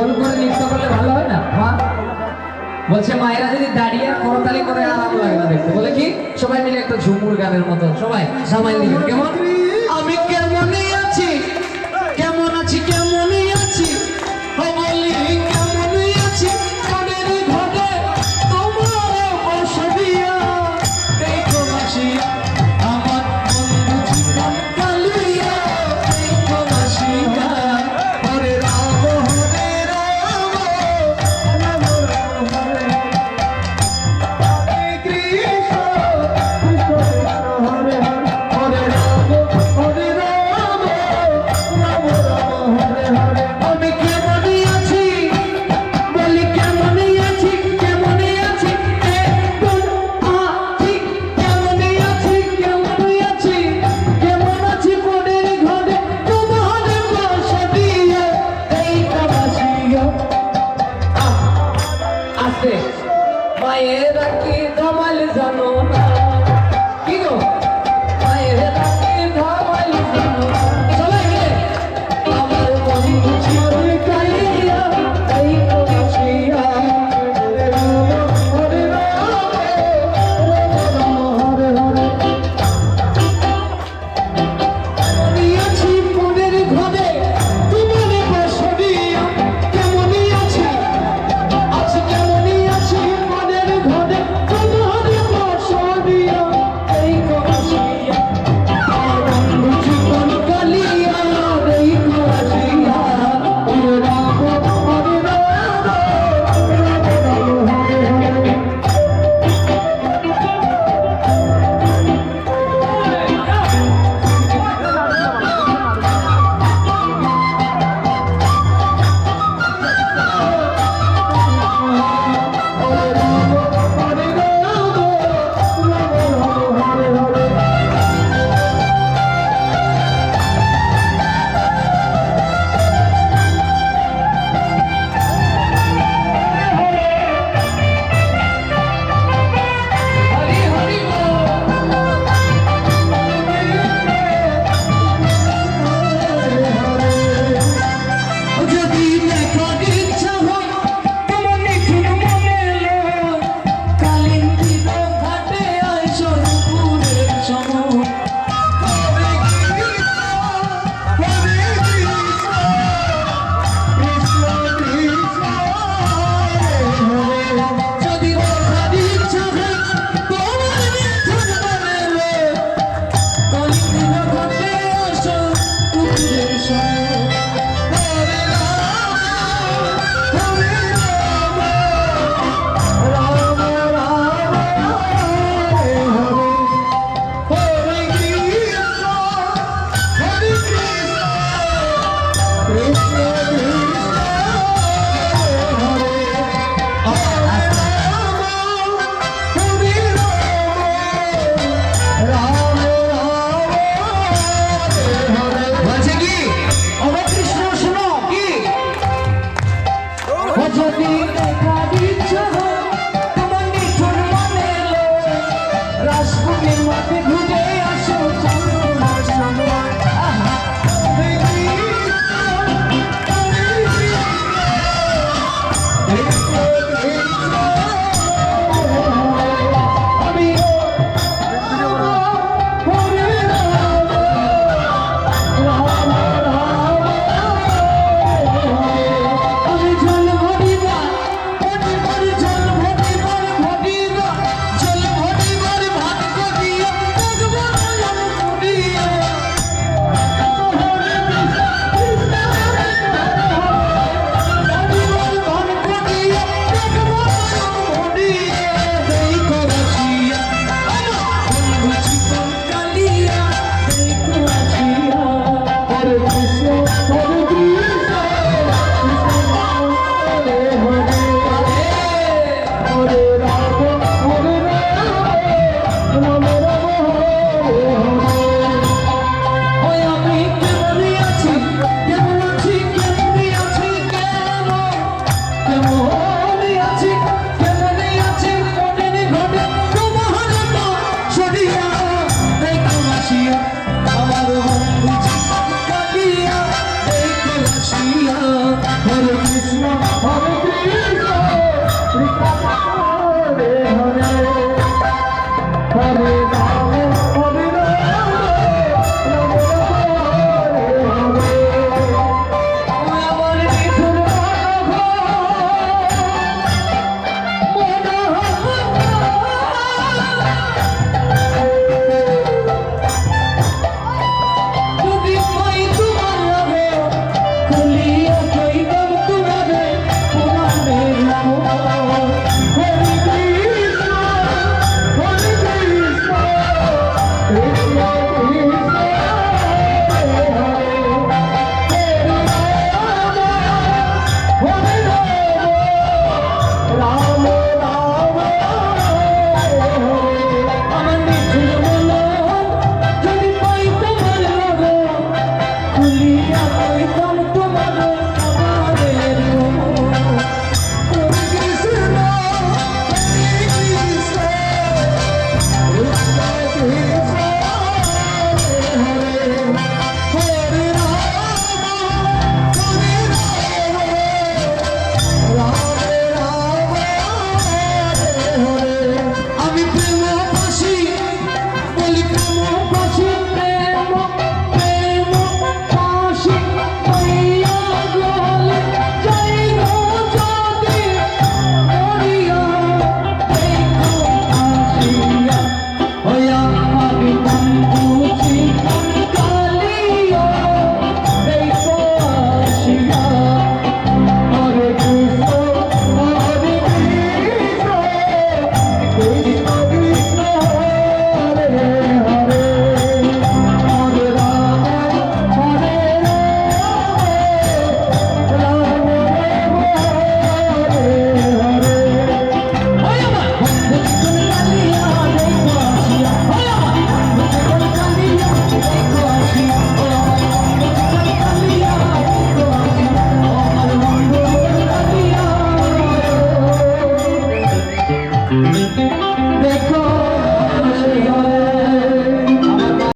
গোল করে নৃত্য করলে ভালো হয় না? মা? বলছে, মায়েরা যদি দাঁড়িয়ে করতালি করে আরাম লাগে না দেখতে। বলে কি? সবাই মিলে একটা ঝুমুর গানের মতো সবাই সামাই দিবেন কেমন? David, Hey,